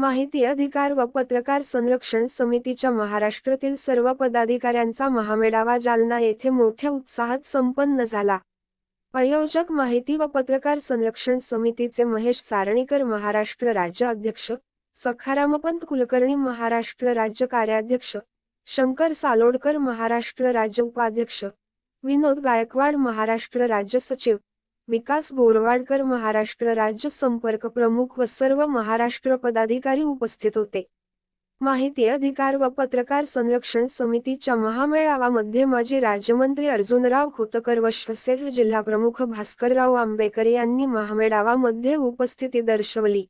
माहिती अधिकार व पत्रकार संरक्षण समितीच्या महाराष्ट्रातील सर्व पदाधिकाऱ्यांचा महामेळावा जालना येथे मोठ्या उत्साहात संपन्न झाला. आयोजक माहिती व पत्रकार संरक्षण समितीचे महेश सारणीकर महाराष्ट्र राज्य अध्यक्ष सखारामपंत कुलकर्णी महाराष्ट्र राज्य कार्याध्यक्ष शंकर सालोडकर महाराष्ट्र राज्य उपाध्यक्ष विनोद गायकवाड महाराष्ट्र राज्य सचिव विकास गोरवाडकर महाराष्ट्र राज्य संपर्क प्रमुख व सर्व महाराष्ट्र पदाधिकारी उपस्थित होते. माहिती अधिकार व पत्रकार संरक्षण समितीच्या महामेळावामध्ये माजी राज्यमंत्री अर्जुनराव खोतकर व जिल्हा प्रमुख भास्करराव आंबेकर यांनी महामेळावामध्ये उपस्थिती दर्शवली.